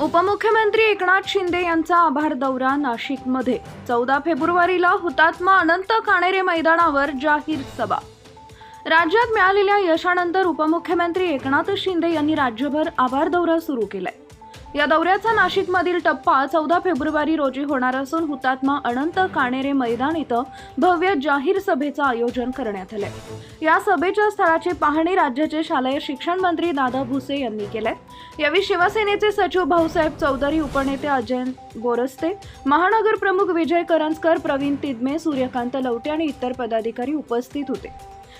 उपमुख्यमंत्री एकनाथ शिंदे यांचा आभार दौरा नाशिकमध्ये. चौदा फेब्रुवारीला हुतात्मा अनंत काणेरे मैदानावर जाहीर सभा. राज्यात मिळालेल्या यशानंतर उपमुख्यमंत्री एकनाथ शिंदे यांनी राज्यभर आभार दौरा सुरू केलाय. या दौऱ्याचा नाशिकमधील टप्पा चौदा फेब्रुवारी रोजी होणार असून हुतात्मा अनंत काणेरे मैदान इथं भव्य जाहीर सभेचं आयोजन करण्यात आलंय. या सभेच्या स्थळाची पाहणी राज्याचे शालेय शिक्षण मंत्री दादा भुसे यांनी केलंय. यावेळी शिवसेनेचे सचिव भाऊसाहेब चौधरी उपनेते अजय गोरस्ते महानगर प्रमुख विजय करंजकर प्रवीण तिदमे सूर्यकांत लवटे आणि इतर पदाधिकारी उपस्थित होते.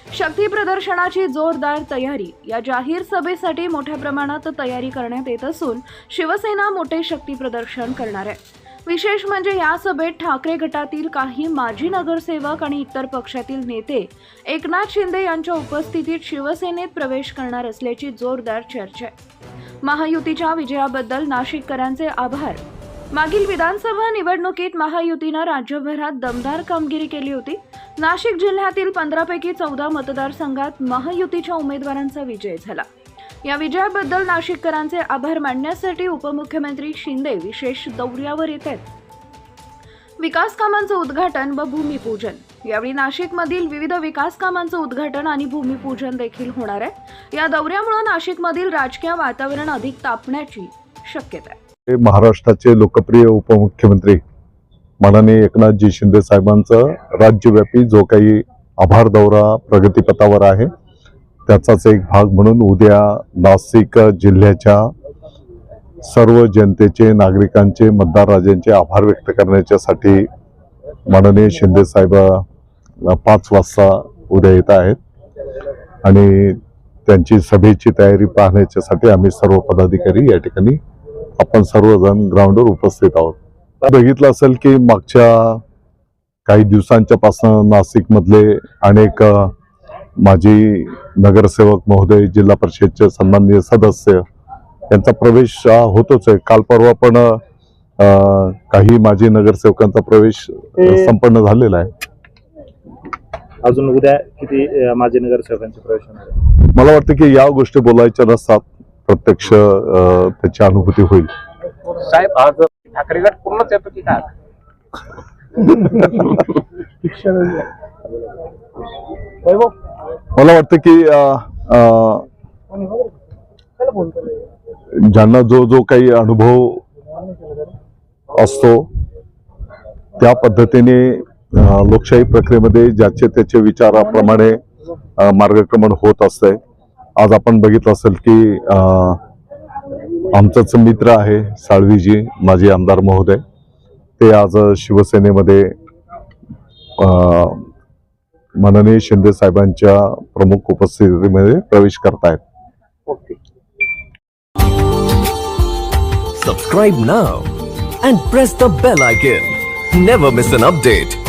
शक्ती प्रदर्शनाची जोरदार तयारी. या जाहीर सभेसाठी मोठ्या प्रमाणात तयारी करण्यात येत असून शिवसेना मोठे शक्ती प्रदर्शन करणार आहे. विशेष म्हणजे या सभेत ठाकरे गटातील काही माजी नगरसेवक आणि इतर पक्षातील नेते एकनाथ शिंदे यांच्या उपस्थितीत शिवसेनेत प्रवेश करणार असल्याची जोरदार चर्चा आहे. महायुतीच्या विजयाबद्दल नाशिककरांचे आभार. मागील विधानसभा निवडणुकीत महायुतीनं राज्यभरात दमदार कामगिरी केली होती. नाशिक जिल्ह्यातील पंधरापैकी चौदा मतदारसंघात महायुतीच्या उमेदवारांचा विजय झाला. या विजयाबद्दल नाशिककरांचे आभार मानण्यासाठी उपमुख्यमंत्री शिंदे विशेष दौऱ्यावर येत आहेत विकास कामांचं उद्घाटन व भूमिपूजन. यावेळी नाशिकमधील विविध विकास कामांचं उद्घाटन आणि भूमिपूजन देखील होणार आहे. या दौऱ्यामुळे नाशिकमधील राजकीय वातावरण अधिक तापण्याची शक्यता आहे. महाराष्ट्राचे लोकप्रिय उपमुख्यमंत्री माननीय एकनाथजी शिंदे साहेबांचं राज्यव्यापी जो काही आभार दौरा प्रगतीपथावर आहे त्याचाच एक भाग म्हणून उद्या नाशिक जिल्ह्याच्या सर्व जनतेचे नागरिकांचे मतदार राजांचे आभार व्यक्त करण्याच्यासाठी माननीय शिंदे साहेब पाच वाजता उद्या येत आहेत. आणि त्यांची सभेची तयारी पाहण्याच्यासाठी आम्ही सर्व पदाधिकारी या ठिकाणी आपण सर्वजण ग्राउंडवर उपस्थित आहोत. बघितलं असेल की मागच्या काही दिवसांच्या पासून नाशिक मधले अनेक माजी नगरसेवक महोदय जिल्हा परिषदचे सन्माननीय सदस्य यांचा प्रवेश होतोच आहे. काल परवा पण काही माजी नगरसेवकांचा प्रवेश संपन्न झालेला आहे. अजून उद्या किती माजी नगरसेवकांचे प्रवेश होणार? मला वाटतं की या गोष्टी बोलायच्या नसतात. प्रत्यक्ष त्याची अनुभूती होईल. साहेब आज ठाकरे गट पूर्णच येतो की काय? मला वाटतं की ज्यांना जो जो काही अनुभव असतो त्या पद्धतीने लोकशाही प्रक्रियेमध्ये ज्याचे त्याचे विचाराप्रमाणे मार्गक्रमण होत असतंय. आज आपण बघितलं असेल की आमचंच मित्र आहे साळवीजी माजी आमदार महोदय ते आज शिवसेनेमध्ये अ, माननीय शिंदे साहेबांच्या प्रमुख उपस्थितीमध्ये प्रवेश करतायत Subscribe now and press the bell icon. Never miss an update.